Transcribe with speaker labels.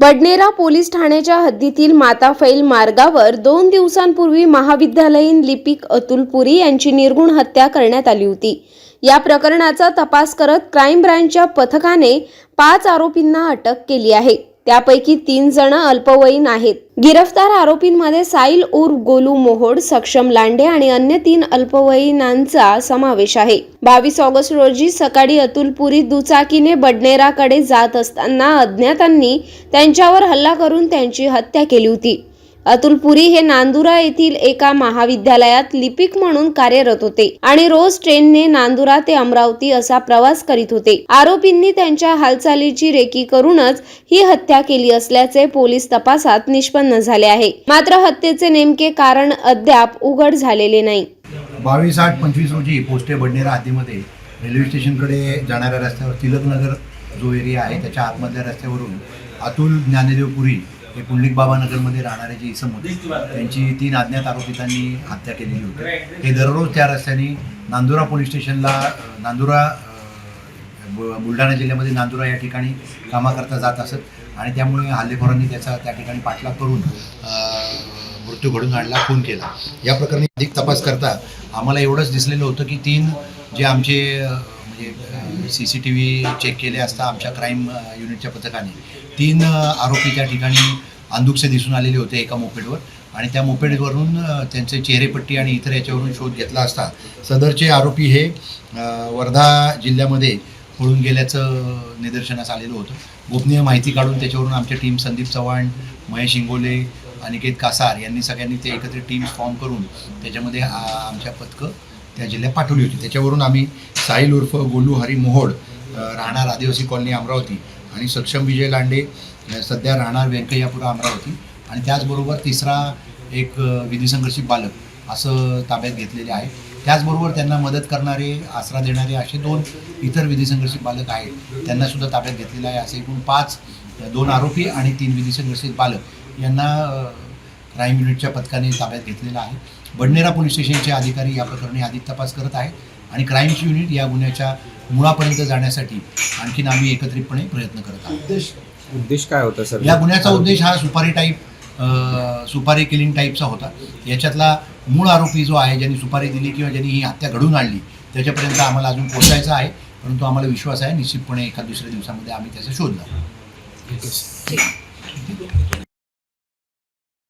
Speaker 1: Badnera police ठाण्याच्या हद्दीतील माताफैल मार्गावर दोन दिवसांपूर्वी महाविद्यालयीन लिपिक अतुल पुरी यांची निर्गुण हत्या करण्यात आली होती. या प्रकरणाचा तपास करत क्राईम ब्रँचच्या पथकाने पाच आरोपींना अटक केली आहे. त्यापैकी तीन जण अल्पवयीन आहेत. गिरफ्तार आरोपींमध्ये साईल उर्फ गोलू मोहोड सक्षम लांडे आणि अन्य तीन अल्पवयीनांचा समावेश आहे. बावीस ऑगस्ट रोजी सकाळी अतुलपुरी दुचाकीने बडनेराकडे जात असताना अज्ञातांनी त्यांच्यावर हल्ला करून त्यांची हत्या केली होती. अतुल पुरी हे नांदुरा येथील एका महाविद्यालयात लिपिक म्हणून कार्यरत होते आणि रोज ट्रेनने नांदुरा ते अमरावती असा प्रवास करीत होते. आरोपींनी त्यांच्या हालचालीची रेकी करूनच ही हत्या केली असल्याचे पोलीस तपासात निष्पन्न झाले आहे. मात्र हत्येचे नेमके कारण अद्याप उघड झालेले नाही.
Speaker 2: बावीस आठ पंचवीस रोजी पोस्टे बडनेरा हद्दीमध्ये रेल्वे स्टेशनकडे जाणाऱ्या रस्त्यावर तिलकनगर जो एरिया आहे त्याच्या आतमधल्या रस्त्यावरून अतुल ज्ञानदेव पुरी हे पुंडलिक बाबानगरमध्ये राहणारे जे इसम होते त्यांची तीन अज्ञात आरोपितांनी हत्या केलेली होती. हे दररोज त्या रस्त्याने नांदुरा पोलीस स्टेशनला नांदुरा बुलढाणा जिल्ह्यामध्ये नांदुरा या ठिकाणी कामाकरता जात असत. आणि त्यामुळे हल्लेखोरांनी त्याचा त्या ठिकाणी पाठलाग करून मृत्यू घडून आणला खून केला. या प्रकरणी अधिक तपास करता आम्हाला एवढंच दिसलेलं होतं की तीन जे आमचे म्हणजे C C T V check केले असता आमच्या क्राईम युनिटच्या पथकाने. तीन आरोपी त्या ठिकाणी अंदुकसे दिसून आलेले होते एका मोपेडवर आणि त्या मोपेडवरून त्यांचे चेहरेपट्टी आणि इतर याच्यावरून शोध घेतला असता. सदरचे आरोपी हे वर्धा जिल्ह्यामध्ये पळून गेल्याचं निदर्शनास आलेलं होतं. गोपनीय माहिती काढून त्याच्यावरून आमच्या टीम संदीप चव्हाण महेश इंगोले अनिकेत कासार यांनी सगळ्यांनी ते एकत्रित टीम फॉर्म करून त्याच्यामध्ये आमच्या पथकं त्या जिल्ह्यात पाठवली होती. त्याच्यावरून आम्ही साहिल उर्फ गोलू हरी मोहोड राहणार आदिवासी कॉलनी अमरावती आणि सक्षम विजय लांडे सध्या राहणार व्यंकय्यापुरा अमरावती आणि त्याचबरोबर तिसरा एक विधिसंघर्षित बालक असं ताब्यात घेतलेले आहे. त्याचबरोबर त्यांना मदत करणारे आसरा देणारे असे दोन इतर विधिसंघर्षित बालक आहेत. त्यांना सुद्धा ताब्यात घेतलेलं आहे. असे एकूण पाच दोन आरोपी आणि तीन विधिसंघर्षित बालक यांना क्राईम युनिटच्या पथकाने ताब्यात घेतलेला आहे. बडनेरा पोलीस स्टेशनचे अधिकारी या प्रकरणी अधिक तपास करत आहेत आणि क्राईमची युनिट या गुन्ह्याच्या मुळापर्यंत जाण्यासाठी आणखीन आम्ही एकत्रितपणे प्रयत्न करत आहोत.
Speaker 3: उद्देश उद्देश काय होता सर?
Speaker 2: या गुन्ह्याचा उद्देश हा सुपारी टाईप सुपारी किलिंग टाईपचा होता. याच्यातला मूळ आरोपी जो आहे ज्यांनी सुपारी दिली किंवा ज्यांनी ही हत्या घडून आणली त्याच्यापर्यंत आम्हाला अजून पोचायचं आहे. परंतु आम्हाला विश्वास आहे निश्चितपणे एका दुसऱ्या दिवसामध्ये आम्ही त्याचा शोध लावू.